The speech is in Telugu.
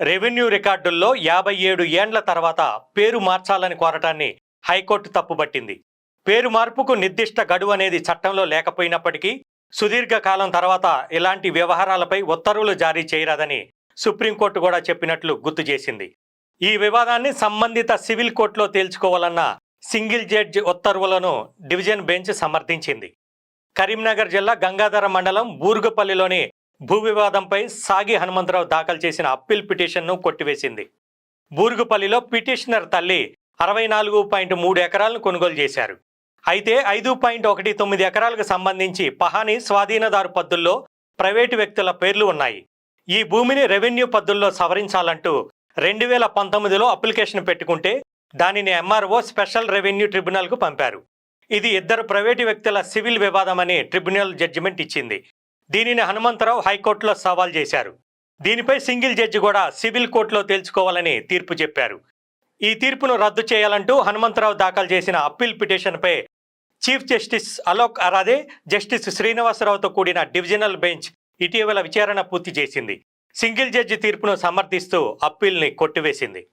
రెవెన్యూ రికార్డుల్లో యాభై ఏడు ఏండ్ల తర్వాత పేరు మార్చాలని కోరటాన్ని హైకోర్టు తప్పుబట్టింది. పేరు మార్పుకు నిర్దిష్ట గడువు అనేది చట్టంలో లేకపోయినప్పటికీ సుదీర్ఘకాలం తర్వాత ఇలాంటి వ్యవహారాలపై ఉత్తర్వులు జారీ చేయరాదని సుప్రీంకోర్టు కూడా చెప్పినట్లు గుర్తు చేసింది. ఈ వివాదాన్ని సంబంధిత సివిల్ కోర్టులో తేల్చుకోవాలన్న సింగిల్ జడ్జి ఉత్తర్వులను డివిజన్ బెంచ్ సమర్థించింది. కరీంనగర్ జిల్లా గంగాధర మండలం బూర్గుపల్లిలోని భూ వివాదంపై సాగి హనుమంతరావు దాఖలు చేసిన అప్పీల్ పిటిషన్ను కొట్టివేసింది. బూరుగుపల్లిలో పిటిషనర్ తల్లి అరవై నాలుగు పాయింట్ మూడు ఎకరాలను కొనుగోలు చేశారు. అయితే ఐదు పాయింట్ ఒకటి తొమ్మిది ఎకరాలకు సంబంధించి పహాని స్వాధీనదారు పద్దుల్లో ప్రైవేటు వ్యక్తుల పేర్లు ఉన్నాయి. ఈ భూమిని రెవెన్యూ పద్దుల్లో సవరించాలంటూ రెండు వేల పంతొమ్మిదిలో అప్లికేషన్ పెట్టుకుంటే దానిని ఎంఆర్ఓ స్పెషల్ రెవెన్యూ ట్రిబ్యునల్కు పంపారు. ఇది ఇద్దరు ప్రైవేటు వ్యక్తుల సివిల్ వివాదమని ట్రిబ్యునల్ జడ్జిమెంట్ ఇచ్చింది. దీనిని హనుమంతరావు హైకోర్టులో సవాల్ చేశారు. దీనిపై సింగిల్ జడ్జి కూడా సివిల్ కోర్టులో తేల్చుకోవాలని తీర్పు చెప్పారు. ఈ తీర్పును రద్దు చేయాలంటూ హనుమంతరావు దాఖలు చేసిన అప్పీల్ పిటిషన్పై chief justice Alok Aradhe justice శ్రీనివాసరావుతో కూడిన డివిజనల్ బెంచ్ ఇటీవల విచారణ పూర్తి చేసింది. సింగిల్ జడ్జి తీర్పును సమర్థిస్తూ అప్పీల్ని కొట్టివేసింది.